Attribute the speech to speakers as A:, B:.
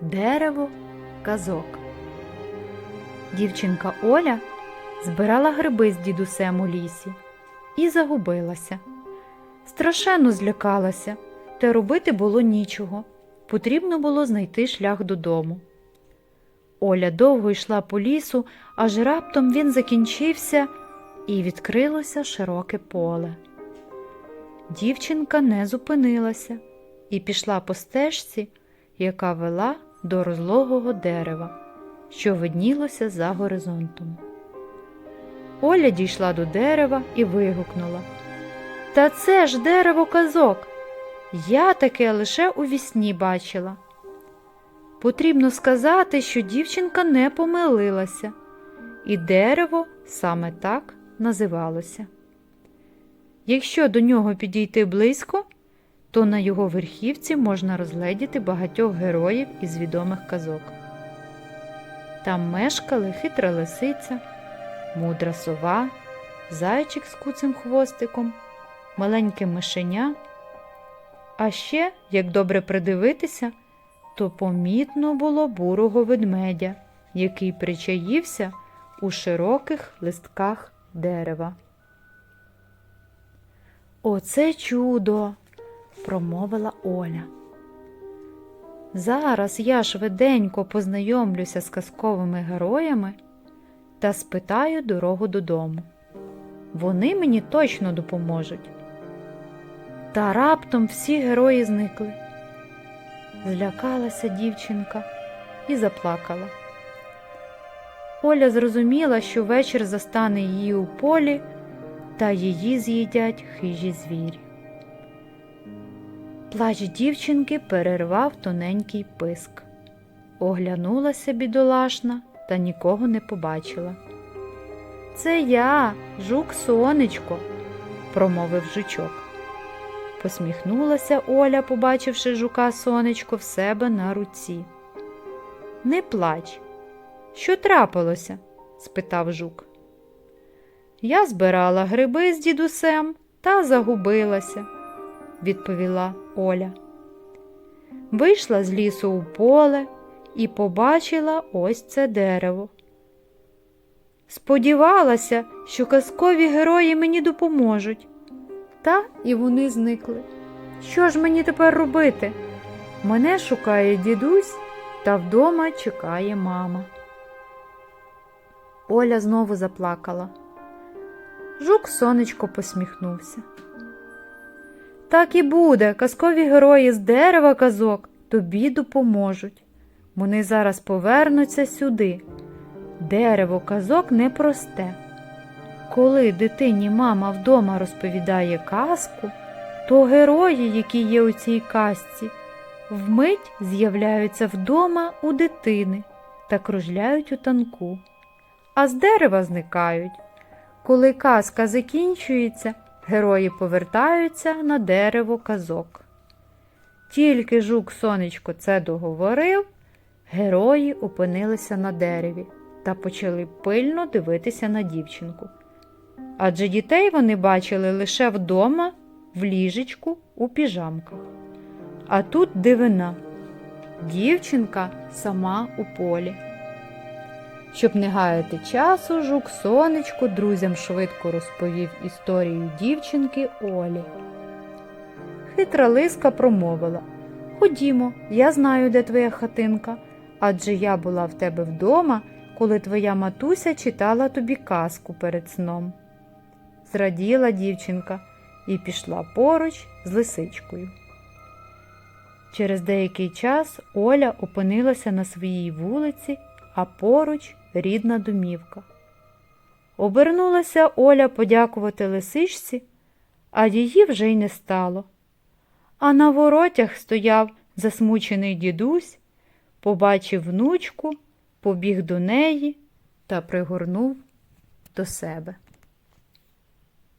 A: Дерево казок. Дівчинка Оля збирала гриби з дідусем у лісі і загубилася. Страшенно злякалася, та робити було нічого. Потрібно було знайти шлях додому. Оля довго йшла по лісу, аж раптом він закінчився і відкрилося широке поле. Дівчинка не зупинилася і пішла по стежці, яка вела до розлогого дерева, що виднілося за горизонтом. Оля дійшла до дерева і вигукнула Та це ж дерево казок. Я таке лише у вісні бачила. Потрібно сказати, що дівчинка не помилилася, і дерево саме так називалося. Якщо до нього підійти близько, то на його верхівці можна розгледіти багатьох героїв із відомих казок. Там мешкали хитра лисиця, мудра сова, зайчик з куцим хвостиком, маленьке мишеня. А ще, як добре придивитися, то помітно було бурого ведмедя, який причаївся у широких листках дерева. Оце чудо, промовила Оля. Зараз я швиденько познайомлюся з казковими героями та спитаю дорогу додому. Вони мені точно допоможуть. Та раптом всі герої зникли. Злякалася дівчинка і заплакала. Оля зрозуміла, що вечір застане її у полі, та її з'їдять хижі звірі. Плач дівчинки перервав тоненький писк. Оглянулася бідолашна та нікого не побачила. Це я, жук сонечко, промовив жучок. Посміхнулася Оля, побачивши жука сонечко в себе на руці. Не плач. Що трапилося? спитав жук. Я збирала гриби з дідусем та загубилася, відповіла Оля. Вийшла з лісу у поле і побачила ось це дерево. Сподівалася, що казкові герої мені допоможуть. Та і вони зникли. Що ж мені тепер робити? Мене шукає дідусь, та вдома чекає мама. Оля знову заплакала. Жук сонечко посміхнувся. Так і буде, казкові герої з дерева казок тобі допоможуть. Вони зараз повернуться сюди. Дерево казок непросте. Коли дитині мама вдома розповідає казку, то герої, які є у цій казці, вмить з'являються вдома у дитини та кружляють у танку, а з дерева зникають. Коли казка закінчується, герої повертаються на дерево казок. Тільки жук сонечко це договорив, герої опинилися на дереві та почали пильно дивитися на дівчинку. Адже дітей вони бачили лише вдома, в ліжечку, у піжамках. А тут дивина дівчинка сама у полі. Щоб не гаяти часу, жук сонечко друзям швидко розповів історію дівчинки Олі. Хитра лиска промовила Ходімо, я знаю, де твоя хатинка, адже я була в тебе вдома, коли твоя матуся читала тобі казку перед сном. Зраділа дівчинка і пішла поруч з лисичкою. Через деякий час Оля опинилася на своїй вулиці, а поруч рідна домівка. Обернулася Оля подякувати лисичці, а її вже й не стало. А на воротях стояв засмучений дідусь, побачив внучку, побіг до неї та пригорнув до себе.